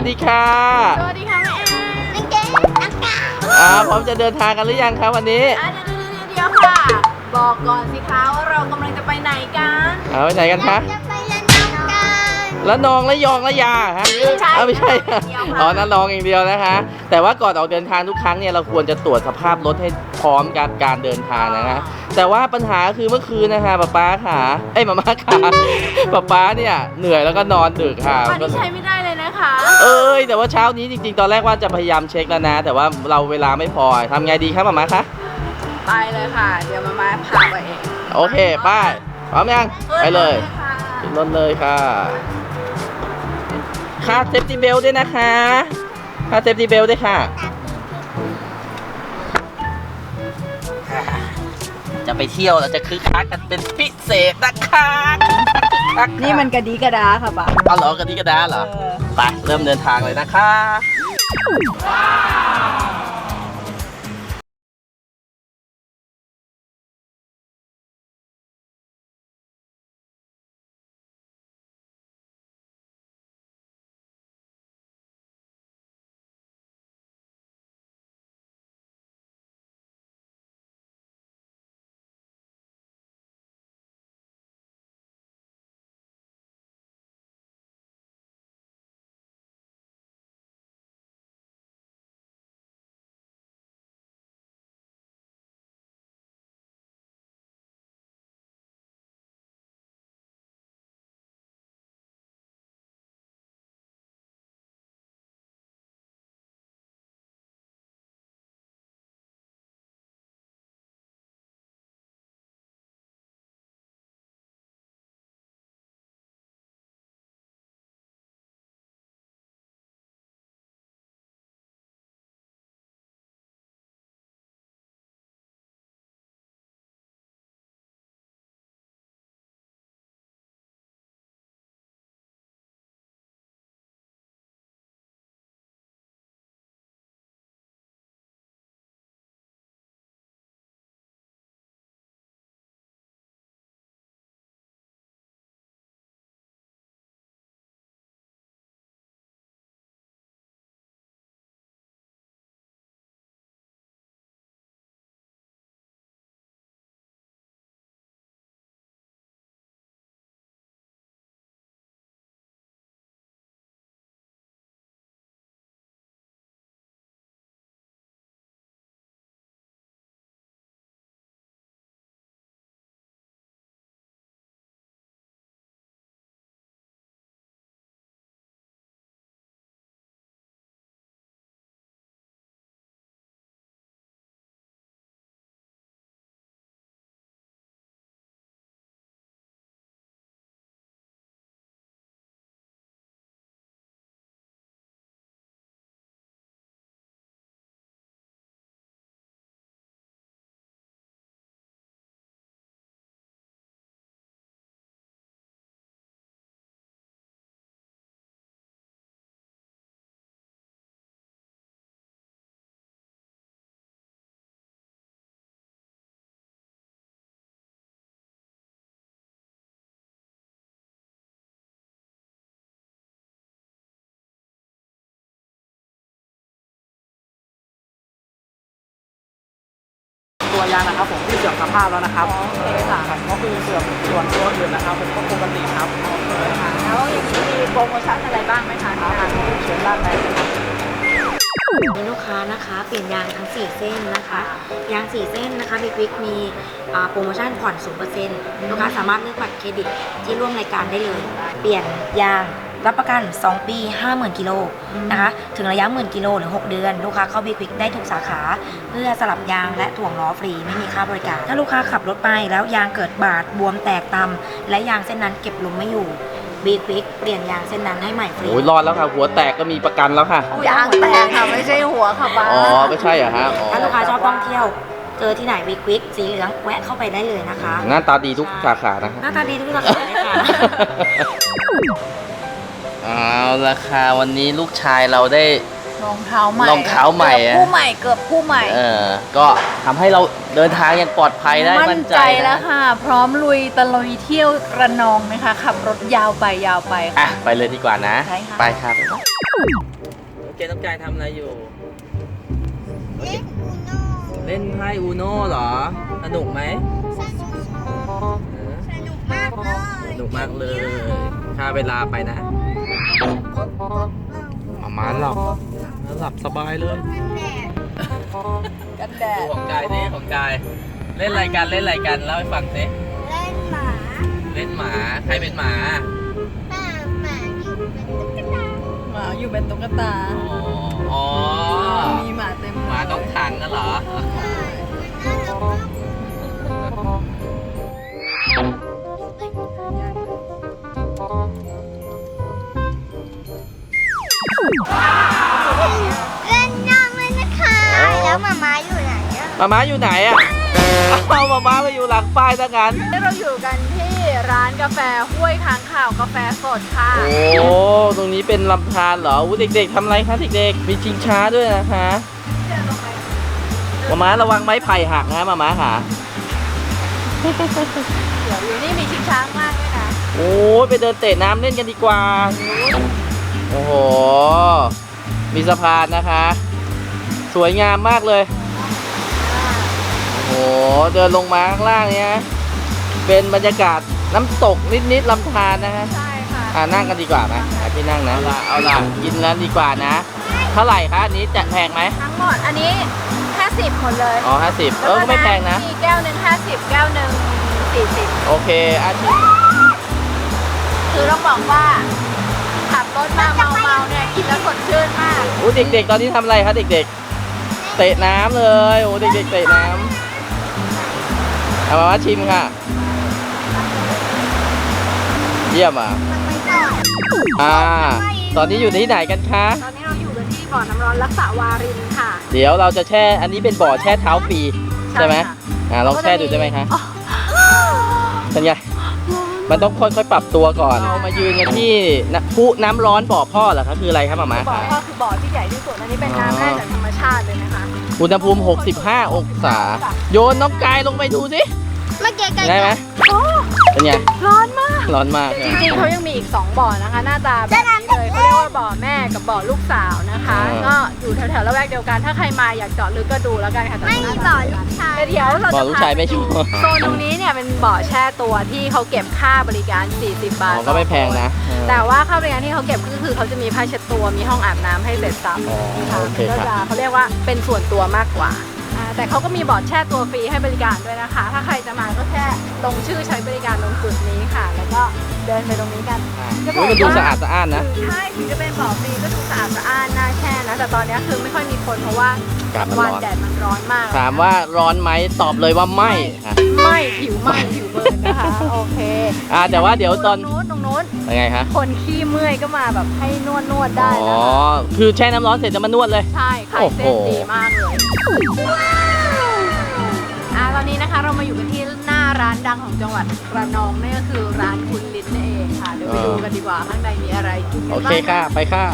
วัสดีค่ะสวัสดีค่ะแม่แอนนังเกอากาศอ่าพร้อมจะเดินทางกันหรือยังครับวันนี้อะเดี๋ยวๆๆๆเดี๋ยวค่ะ บอกก่อนสิคะว่าเรากำลังจะไปไหนกันเอาไปไหนกันคะ จะไปละนองกัน ละนองละยองละยาฮะไม่ใช่อ้าวไม่ใช่เดียวค่ะอ๋อนั่นลองอย่างเดียวนะคะ แต่ว่าก่อนออกเดินทางทุกครั้งเนี่ยเราควรจะตรวจสภาพรถให้พร้อมกับการเดินทางนะคะแต่ว่าปัญหาคือเมื่อคืนนะคะป๊าป๊าค่ะเอ้ยมาม่าค่ะป๊าป๊าเนี่ยเหนื่อยแล้วก็นอนดึกค่ะอันนี้ใช้ไม่ได้เลยนะคะ เอ้ยแต่ว่าเช้านี้จริง ๆ ตอนแรกว่าจะพยายามเช็คแล้วนะ แต่ว่าเราเวลาไม่พอทำไงดีครับมาม่าคะไปเลยค่ะ เดี๋ยวมามาพาไปเองโอเคไป้ายพร้อมยังไปเลยค่ะขึ้นรถเลยค่ะ ค่าเซฟตี้เบลด้วยนะคะค่าเซฟตี้เบลด้วยค่ะ จะไปเที่ยวเราจะคึกคักกันเป็นพิเศษนะคะคึกคักคึกคักนี่มันกระดีกระดาค่ะป่ะเอาเหรอกระดิกกระดาเหรอไปเริ่มเดินทางเลยนะคะ ตัวยางนะครับผมที่เสื่อมสภาพแล้วนะครับโอเคค่ะก็คือเสื่อมส่วนตัวอื่นนะครับผมก็ปกติครับ แล้วอย่างนี้มีโปรโมชั่นอะไรบ้างไหมคะเชิญด้านในนะครับมีลูกค้านะคะเปลี่ยนยางทั้ง 4 เส้นนะคะ ยาง 4 เส้นนะคะบิ๊กวิกมีอ่าโปรโมชั่นผ่อน 0%ลูกค้าสามารถเลือกบัตรเครดิตที่ร่วมรายการได้เลย เปลี่ยนยาง รับประกัน 2 ปี 50,000กิโลนะคะ ถึงระยะหมื่นกิโลหรือ 6 เดือน ลูกค้าเข้าบิ๊กวิกได้ทุกสาขา เพื่อสลับยางและถ่วงล้อฟรีไม่มีค่าบริการ ถ้าลูกค้าขับรถไปแล้วยางเกิดบาดบวมแตกตำและยางเส้นนั้นเก็บลมไม่อยู่บิ๊กวิกเปลี่ยนยางเส้นนั้นให้ใหม่ฟรีโอ้ยรอดแล้วค่ะ หัวแตกก็มีประกันแล้วค่ะยางแตกค่ะไม่ใช่หัวค่ะป้าอ๋อไม่ใช่เหรอฮะอ๋อถ้าลูกค้าชอบท่องเที่ยวเจอที่ไหนวิกวิกสีเหลืองแวะเข้าไปได้เลยนะคะ หน้าตาดีทุกสาขานะฮะหน้าตาดีทุกสาขาเลยค่ะ เอาละค่ะวันนี้ลูกชายเราได้ รองเท้าใหม่รองเท้าใหม่เกือบอะ คู่ใหม่เกือบคู่ใหม่ เออก็ทำให้เราเดินทางอย่างปลอดภัยได้มั่มั่นนใจใจแล้วนะค่ะ พร้อมลุยตะลุยเที่ยวระนองนะคะ ขับรถยาวไปยาวไปอะค่ะไปเลยดีกว่านะใช่ค่ะ ไปครับโอเคน้องกายทำอะไรอยู่ เล่นอูโน่เล่นไพ่อูโน่เหรอสนุกไหมสนุกเออสนุกมากเลยสนุกมากเลยค่าเวลาไปนะ มามาหลับหลับสบายเลยกันแดดกันแดดูดของกายนี่ของกาย เล่นอะไรกันเล่นอะไรกันเล่าให้ฟังสิเล่นหมา เล่นหมาใครเป็นหมาหมาหมาอยู่เป็นตุ๊กตาหมาอยู่เป็นตุ๊กตาอ๋ออ๋อมีหมาเต็มหมาต้องขังกันเหรอใช่ เล่นน้ำเลยนะคะ แล้วหมาม้าอยู่ไหนอะมาม้าอยู่ไหนอะเอามาม้าไปอยู่หลังป้ายซะงั้นเราอยู่กันที่ร้านกาแฟห้วยค้างข่าวกาแฟสดค่ะ โอ้ ตรงนี้เป็นลำธารเหรออู้เด็กๆทำอะไรคะเด็กๆ มีชิงช้าด้วยนะคะมาม้าระวังไม้ไผ่หักนะมาม้าค่ะเดี๋ยวอยู่นี่มีชิงช้างมากด้วยนะ โอ้ยไปเดินเตะน้ำเล่นกันดีกว่า โอ้โห มีสะพานนะคะ สวยงามมากเลย โอ้โห เดินลงมาข้างล่างเนี้ยเป็นบรรยากาศน้ำตกนิดๆลำธารนะฮะใช่ค่ะอ่านั่งกันดีกว่าไหมหาที่นั่งนะ เอาละเอาละกินแล้วดีกว่านะ เท่าไหร่คะอันนี้จะแพงไหมทั้งหมดอันนี้ 50หมดเลยอ๋อห้าสิบเออก็ไม่แพงนะ มีแก้วหนึ่ง50 แก้วหนึ่ง40 โอเคอาทิตย์คือต้องบอกว่าขับ รถมาเมาๆเนี่ยกินแล้วสดชื่นมากอู้เด็กๆ ตอนนี้ทำอะไรคะเด็กๆ เตะน้ำเลยโอ้เด็กๆ เตะน้ำเอามาว่าชิมค่ะ เยี่ยมอะมันไปก่อนอ่า ตอนนี้อยู่ที่ไหนกันคะ ตอนนี้เราอยู่กันที่บ่อน้ำร้อนรักษาวารินค่ะ เดี๋ยวเราจะแช่ อันนี้เป็นบ่อแช่เท้าฟรีใช่ไหมค่ะ อ่าลองแช่ดูได้ไหมคะ เป็นไง มันต้องค่อยๆ ปรับตัวก่อน เรามายืนกันที่น้ำพุน้ำร้อนบ่อพ่อเหรอคะคืออะไรครับหมามาบ่อคะก็คือบ่อที่ใหญ่ที่สุดอันนี้เป็นน้ำแร่จากธรรมชาติเลยนะคะอุณหภูมิ 65 องศา โยนน้องกายลงไปดูสิ เมื่อกี้ไก่ได้ไหมโอ้เป็นไงร้อนมาก ร้อนมากจริงๆเขายังมีอีก 2 บ่อนะคะ หน้าตาแบบนี้เลยเขาเรียกว่าบ่อแม่กับบ่อลูกสาวนะคะ ก็อยู่แถวๆละแวกเดียวกัน ถ้าใครมาอยากเจาะลึกก็ดูแล้วกันค่ะแต่ไม่มีน่าบ่อจะลูกชายเดี๋ยวเราบ่อจะลูกพาชายไม่ชัวร์โซนตรงนี้เนี่ยเป็นบ่อแช่ตัวที่เขาเก็บค่าบริการ 40 บาทอ๋อก็ไม่แพงนะแต่ว่าค่าบริการที่เขาเก็บก็คือเขาจะมีผ้าเช็ดตัวมีห้องอาบน้ำให้เสร็จสับอ๋อค่ะโอเคก็ครับ จะเขาเรียกว่าเป็นส่วนตัวมากกว่าอ่า แต่เขาก็มีบอร์ดแช่ตัวฟรีให้บริการด้วยนะคะ ถ้าใครจะมาก็แค่ลงชื่อใช้บริการตรงจุดนี้ค่ะ แล้วก็เดินไปตรงนี้กันจะบอกอุ๊ยมันดูว่าสะอาดสะอ้านนะใช่ถึงจะเป็นบ่อฟรีก็ดูสะอาดสะอ้านน่าแช่นะ แต่ตอนนี้คือไม่ค่อยมีคนเพราะว่าอากาศมันวันร้อน แดดมันร้อนมาก ถามว่าร้อนไหมตอบเลยว่าไม่ค่ะ ไม่ผิวไหม้ผิวเบิร์นนะคะ โอเคอ่าแต่ว่าเดี๋ยวตอนตรงนู้นตรงนู้น ยังไงคะคนขี้เมื่อยก็มาแบบให้นวดนวดๆได้อ๋อนะคะคือแช่น้ำร้อนเสร็จจะมานวดเลย ใช่ไข่โอ้เส้โหนดีมากเลย อ่าตอนนี้นะคะเรามาอยู่กันที่หน้าร้านดังของจังหวัดระนองนั่นก็คือร้านคุณลิ้นนั่นเองค่ะเดี๋ยวไปดูกันดีกว่าข้างในมีอะไรกินกันโอบ้างเคค่ะ ไปค่ะ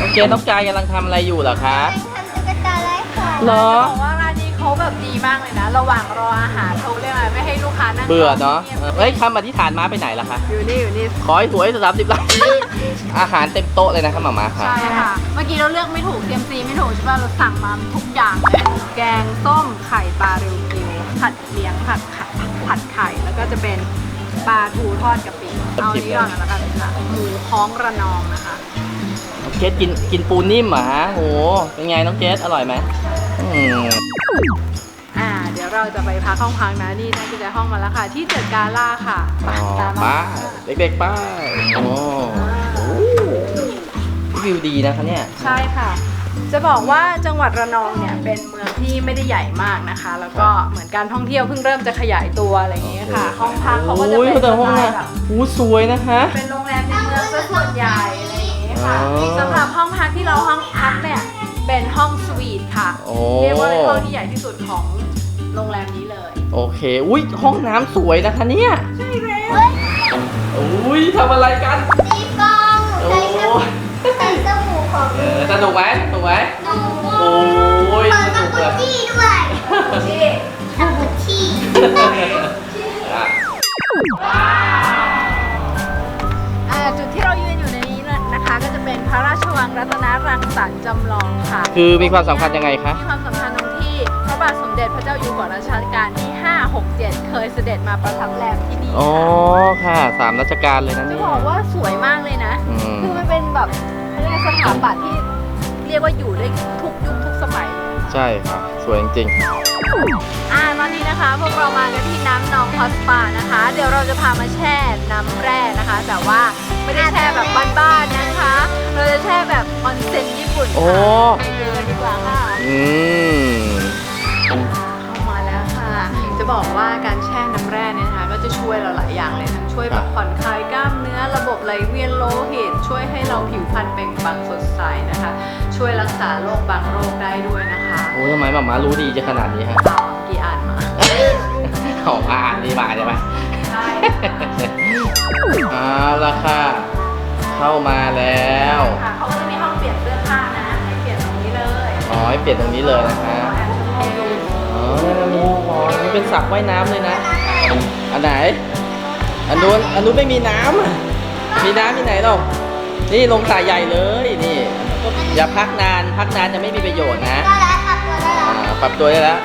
โอเคน้องกายกำลังทำอะไรอยู่เหรอคะทำตุ๊กตาไร้ของเหรอ จะบอกว่าร้านนี้เขาแบบดีมากเลยนะ ระหว่างรออาหารเขาเรียกอะไรไม่ให้ลูกค้านั่งเบื่อเนาะงียบเออเฮ้ยคำอธิษฐานมาไปไหนล่ะคะอยู่นี่อยู่นี่ขอให้หวยสามสิบล้านอาหารเต็มโต๊ะเลยนะครับหมามาค่ะ ใช่ค่ะ เมื่อกี้เราเลือกไม่ถูกเตรียมซีไม่ถูกใช่ป่ะเราสั่งมาทุกอย่างเลยแกงส้มไข่ปลาเริวกิว ผัดเลี้ยงผัดไข่ผัดไข่แล้วก็จะเป็นปลาทูทอดกะปิเอาอันนี้ก่อนกันแล้วกันค่ะหมูค้องระนองนะคะน้องเกดกินกินปูนิ่มเหรอฮะโหเป็นไงน้องเกดอร่อยไหมอืมอ่า เดี๋ยวเราจะไปพักห้องพักนะนี่นั่นคือจะห้องมาแล้วค่ะ ที่เจ็ดกาล่าค่ะอ๋อตามมา ป้าเด็กๆป้าโอ้โหวิวดีนะคะเนี่ย ใช่ค่ะ จะบอกว่าจังหวัดระนองเนี่ยเป็นเมืองที่ไม่ได้ใหญ่มากนะคะ แล้วก็เหมือนการท่องเที่ยวเพิ่งเริ่มจะขยายตัวอะไรอย่างเงี้ยค่ะ ห้องพักเขาก็จะโอ้ยเป็นแต่สห้องไตน่ะล์แบบอู้สวยนะคะ เป็นโรงแรมในเมืองซะส่วนใหญ่อะไรอย่างเงี้ยค่ะอ๋อ สำหรับห้องพักที่เราห้องพักเนี่ยเป็นห้องสวีทค่ะโอ้เรียกว่าเป็นห้องที่ใหญ่ที่สุดของโรงแรมนี้เลยโอเค อุ้ยห้องน้ำสวยนะคะเนี่ยใช่แล้วอุ้ยทำอะไรกัน ตีฟองโอ้ใส่สบู่ของ เออสนุกไหมสนุกไหมหนูโอ้ยเปิดสสนุกกุเลยชี่ด้วยที่สกุชี่อะอ่าจุดที่เรายืนอยู่ในนี้นะคะ ก็จะเป็นผพระราชวังรัตนรังสรรค์จำลองค่ะ คือมีความสำคัญยังไงคะ มีความสำคัญตรงที่พระบาทสมเด็จพระเจ้าอยู่หัวรัชกาลที่ 5 6 7 เคยเสด็จมาประทับแรมที่นี่อ๋อค่ะค่ะสามรัชกาลเลยนะจะเนี่ยบอกว่าสวยมากเลยนะ อืม คือมันเป็นแบบเรียกว่า สถาปัตย์ที่เรียกว่าอยู่ได้ทุกยุคทุกสมัย ใช่ค่ะสวยจริงอ่าตอนนี้นะคะพวกเรามากันที่น้ำหนองฮอสปานะคะ เดี๋ยวเราจะพามาแช่น้ำแร่นะคะ แต่ว่าไม่ได้แช่แบบบ้านๆนะคะ เราจะแช่แบบออนเซ็นญี่ปุ่นโอ้ ค่ะไปดูกันดีกว่าค่ะๆอืม เข้ามาแล้วค่ะ จะบอกว่าการแช่น้ำแร่เนี่ยนะคะ ก็จะช่วยเราหลายอย่างเลยทั้งช่วยแบบผ่อนคลาย เวียนโลหิต ช่วยให้เราผิวพรรณเปล่งปลั่งสดใสนะคะ ช่วยรักษาโรคบางโรคได้ด้วยนะคะโอ้ยทำไมหมามารู้ดีจะขนาดนี้ฮะเอากี่อ่านมาของอ่านดีมาใช่ไหมใช่เอาละค่ะ เข้ามาแล้ว ค่ะเขาก็จะมีห้องเปลี่ยนเสื้อผ้านะให้เปลี่ยนตรงนี้เลยอ๋อให้เปลี่ยนตรงนี้เลยนะคะแอบชมดูอ๋อนั่นนะมีอ๋อนี่เป็นสระว่ายน้ำเลยนะ อันไหน อันนู้นอันนู้นไม่มีน้ำอะ มีน้ำที่ไหนหรอกนี่ลงสระใหญ่เลยนี่อย่าพักนานพักนานจะไม่มีประโยชน์นะได้แล้วครับตัวได้แล้วอ่าปรับตัวได้แล้ว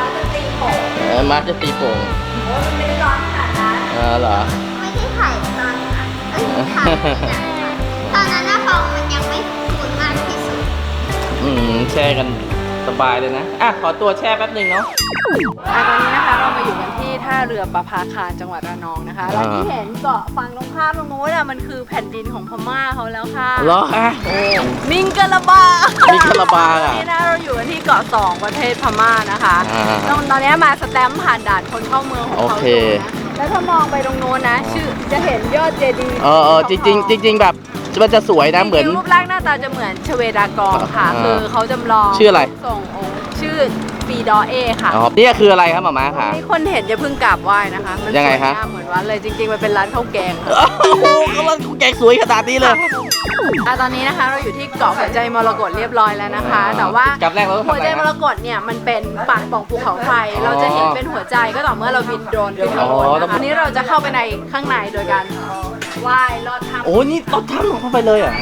มาจะตีโป่งเออมาจะตีโป่งโอ้ยมันไม่ได้ร้อนขนาดนั้นเออเหรอไม่ได้ถ่ายตอนนั้นเอ้ยถ่ายที่ไหนตอนนั้นหน้าฟองมันยังไม่ฟูมากที่สุดอืมแช่กันสบายเลยนะอะขอตัวแช่แป๊บหนึ่งเนาะอะตอนนี้นะ ที่ท่าเรือประภาคารจังหวัดระนองนะคะแล้วที่เห็นเกาะฝั่งตรงข้ามตรงโน้นอะมันคือแผ่นดินของพม่าเขาแล้วค่ะเหรอฮะโอ้มิงกะลาบามิงกะลาบาอะนี่นะเราอยู่กันที่เกาะสองประเทศพม่านะคะอ่าตอนตอนนี้มาสแตมป์ผ่านด่านคนเข้าเมืองของโอเขาเคอยู่นะแล้วถ้ามองไปตรงโน้นนะชื่อจะเห็นยอดเจดีย์เออเออจริงๆจริงๆแบบมันจะสวยนะเหมือนจริงๆรูปร่างหน้าตาจะเหมือนชเวดากองค่ะอ่าคือเขาจำลองชื่ออะไรส่งองค์ชื่อ ปีดอเอค่ะอ๋อนี่คืออะไรครับหมาม้าคะนี่คนเห็นจะเพิ่งกราบไหว้นะคะ มันยังไงสวยคะงามเหมือนวัดเลยจริงๆ มันเป็นร้านข้าวแกงค่ะโอ้โหกำลังแกงสวยขนาดนี้เลย อะตอนนี้นะคะเราอยู่ที่เกาะหัวใจมรกตเรียบร้อยแล้วนะคะอ่าแต่ว่ากับแรกเราต้องทำหัวอะไรใจนะมรกตเนี่ยมันเป็นปากปล่องภูเขาไฟเราจะเห็นเป็นหัวใจก็ต่อเมื่อเราบินโดรนขึ้นข้างบนอ๋อนะคะอันนี้เราจะเข้าไปในข้างในโดยการว่ายลอดถ้ำ โอ้นี่รถถ้ำลงเข้าไปเลยเหรอ่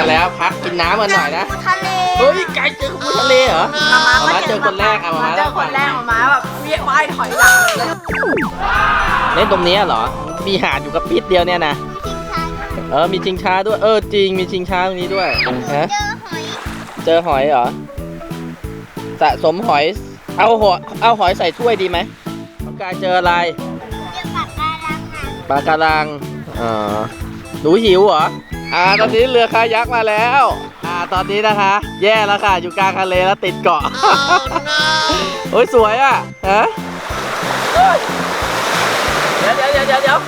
มาแล้วพักกินน้ำกันหน่อยนะ ทะเลเฮ้ยไกลเจอขบวนทะเลเหรอ มามามาเจอคนแรกอะมามาเจอคนแรกออกมาแบบเวียว่ายถอยหลังเลยเล่นตรงเนี้ยเหรอ มีหาดอยู่กับปิดเดียวเนี่ยนะทิ้งท้ายเออ มีชิงช้าด้วย เออจริง มีชิงช้าตรงนี้ด้วยฮะเจอหอยเจอหอยเหรอ สะสมหอย เอาหอยเอาหอยใส่ถ้วยดีไหมต้องการเจออะไร เจอปากกาลังอะปลาการังเออหนูหิวเหรอ อ่าตอนนี้เรือคายักมาแล้ว อ่าตอนนี้นะคะ แย่แล้วค่ะ อยู่กลางทะเลแล้วติดเกาะ โอ้ยสวยอะฮะเดี๋ยวเดี๋ยวเดี๋ยวเดี๋ยวเดี๋ยว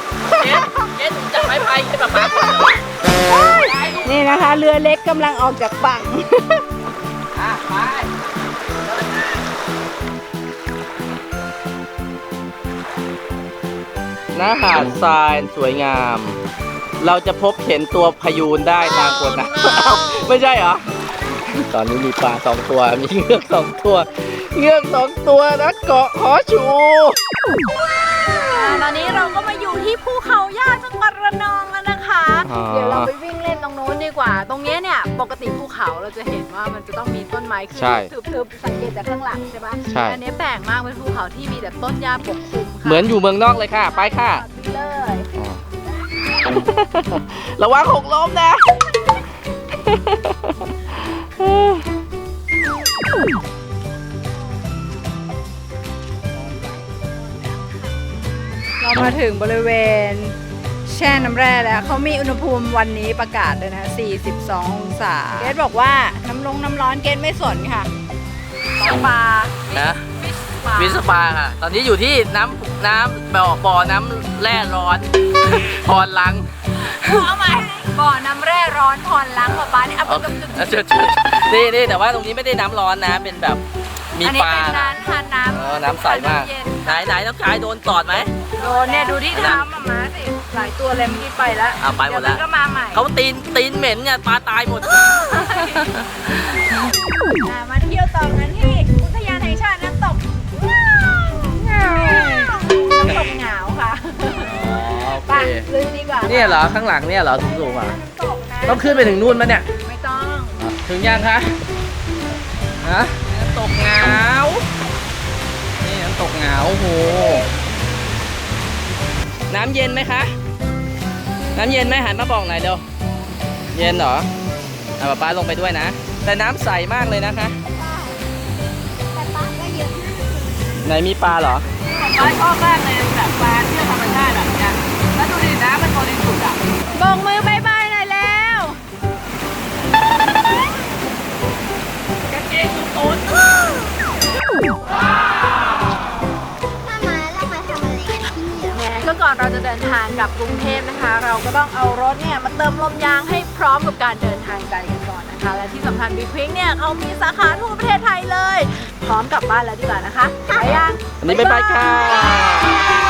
เอ๊ะเอ๊ะจับไม้พายให้ป๊าป๊านี่นะคะ เรือเล็กกำลังออกจากฝั่งอะไปหน้าหาดทรายสวยงาม เราจะพบเห็นตัวพยูนได้ตามคนนะเอ้าไม่ใช่เหรอ ตอนนี้มีปลาสองตัว มีเงือกสองตัว เงือกสองตัวนะเกาะหอชู อ่าตอนนี้เราก็มาอยู่ที่ภูเขาย่าจังหวัดระนองแล้วนะคะอ๋อเดี๋ยวเราไปวิ่งเล่นตรงนู้นดีกว่า ตรงเนี้ยเนี่ยปกติภูเขาเราจะเห็นว่ามันจะต้องมีต้นไม้ขึ้นใช่ทึบๆสังเกตจากข้างหลังใช่ปะใช่ อันนี้แปลกมากเป็นภูเขาที่มีแต่ต้นหญ้าปกคลุมค่ะเหมือนอยู่เมืองนอกเลยค่ะ ไปค่ะ เลย ระวังหกล้มนะ เรามาถึงบริเวณแช่น้ำแร่แล้วเขามีอุณหภูมิวันนี้ประกาศเลยนะ42 องศา เกดบอกว่าน้ำลงน้ำร้อนเกดไม่สนค่ะปลานะฟิชปลาวิสปาค่ะ ตอนนี้อยู่ที่น้ำน้ำบ่อบ่อน้ำแร่ร้อน พรลังเอาใหม่บ่อน้ำแร่ร้อนพรล้างปลาปลานี่เอาไปเอากับเอาเชิญเชิญนี่นี่แต่ว่าตรงนี้ไม่ได้น้ำร้อนนะ เป็นแบบมีอันนี้ปลาเป็นร้านทานน้เออำน้ำใสมาก เย็นไหนไหนน้องชายโดนตอดไหม โดนเนี่ยดูที่เท้ามามาสิ หลายตัวเลยเมื่อกี้ไปแล้วอะไปหมดแล้ว เยวมันก็มาใหม่เขาตีนตีนเหม็นไงปลาตายหมด อะมาเที่ยวต่อกันที่ เนี่ยเหรอข้างหลังเนี่ยเหรอสูงๆอะตกนะต้องขึ้นไปถึงนู่นมั้ยเนี่ย ไม่ต้องถึงยังคะฮะน้ำตกเหงานี่น้ำตกเหงาโอ้โห น้ำเย็นไหมคะ น้ำเย็นไหมหันมาบอกหน่อยเดี๋ยวเย็นเหรออะป๊าป๊าลงไปด้วยนะ แต่น้ำใสมากเลยนะคะแต่ปลาก็เยอะมากไหนมีปลาเหรอป้าชอบมากเลยแบบปลาเที่ยวธรรม บงมือบายบายหน่อยแล้วกางเกงตุ้นถ้ามาแล้วมาทำอะไรกันที่นี่เหรอแหมก็ก่อนเราจะเดินทางกลับกรุงเทพนะคะ เราก็ต้องเอารถเนี่ยมาเติมลมยางให้พร้อมกับการเดินทางไกลกันก่อนนะคะ และที่สำคัญบิ๊กควิกเนี่ยเขามีสาขาทั่วประเทศไทยเลย พร้อมกลับบ้านแล้วดีกว่านะคะไปยังอันนี้บ๊ายบายค่ะ